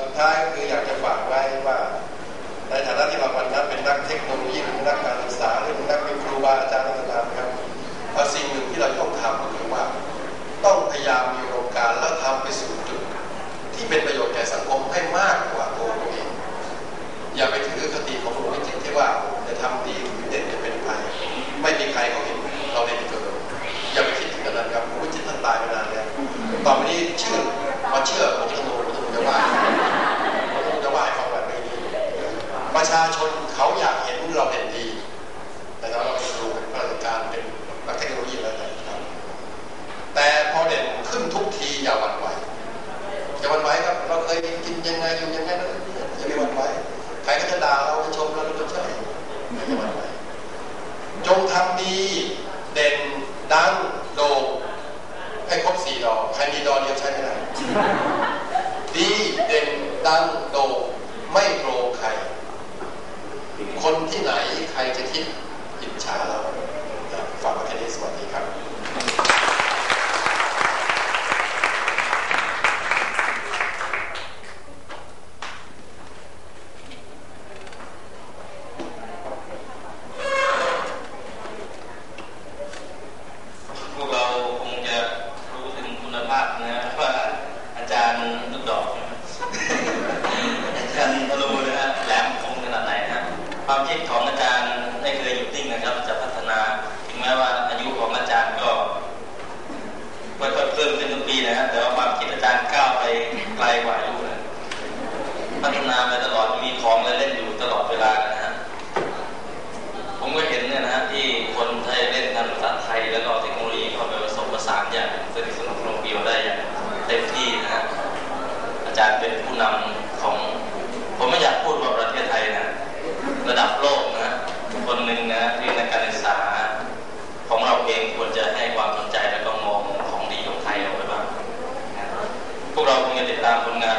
สุดท้ายก็คืออยากจะฝากไว้ว่า ในฐานะที่บางวันนั้นเป็นนักเทคโนโลยีหรือนักการศึกษาหรือเป็นนักเป็นครูบาอาจารย์ต่างๆครับเอาสิ่งหนึ่งที่เราต้องทำก็คือว่า ต้องพยายามมีโอกาสและทำไปสู่จุดที่เป็นประโยชน์แก่สังคมให้มากกว่าตัวเองอย่าไปถือคติของหลวงพ่อจิตที่ว่าจะทำดีหรือเด่นจะเป็นใครไม่มีใครเขาเห็นเราเด่นเกินอย่าไปคิดถึงขนาดนั้นครับหลวงพ่อจิตท่านตายไปนานแล้วต่อไปนี้เชื่อมาเชื่อผมจะโน้ผมจะว่าผมจะว่าให้ฟังแบบนี้ประชาชนเขาอยากเห็นเราเด่นดีนะครับเราเป็นรูเป็นข้าราชการเป็นนักเทคโนโลยีอะไรต่างๆแต่พอเด่นขึ้นทุกทีอย่าหวั่นไหวอย่าหวั่นไหวครับ เราเคยกินยังไงอยู่ยังไงนะอย่าไปหวั่นไหวใครก็จะด่าเราจะชมเราเราก็ใช่อย่าหวั่นไหวจงทำดีเด่นดังโด่งให้ครบสี่ดอกใครมีดอกเดียวใช้ไม่ได้ดีเด่นดังโด่งไม่โกรธใคร คนที่ไหนใครจะคิดอิจฉาเราฝากไว้แค่นี้สวัสดีครับ พวกเราคงจะรู้ถึงคุณภาพนะว่าอาจารย์ลูกดอก อาจารย์รู้นะฮะแหลมคมขนาดไหนนะฮะความคิดของอาจารย์ไม่เคยหยุดนิ่งนะครับ จะพัฒนาถึงแม้ว่าอายุของอาจารย์ก็ค่อยๆเพิ่มขึ้นทุกปีนะฮะแต่ว่าความคิดอาจารย์ก้าวไปไกลกว่าอายุนะ พัฒนาไปตลอดมีของและเล่นอยู่ตลอดเวลานะฮะผมก็เห็นเนี่ยนะฮะที่คนไทยเล่นกันภาษาไทยแล้วก็เทคโนโลยีเข้าไปผสมผสานอย่างสนิทสนมลงเดียวได้อย่างเต็มที่นะฮะอาจารย์เป็นผู้นำของ ผมไม่อยากพูดว่าประเทศไทยนะระดับโลกนะคนหนึ่งนะที่ในการศึกษาของเราเองควรจะให้ความสนใจแล้วก็มองของดีของไทยเอาไว้บ้างนะพวกเราคงจะติดตามผลงาน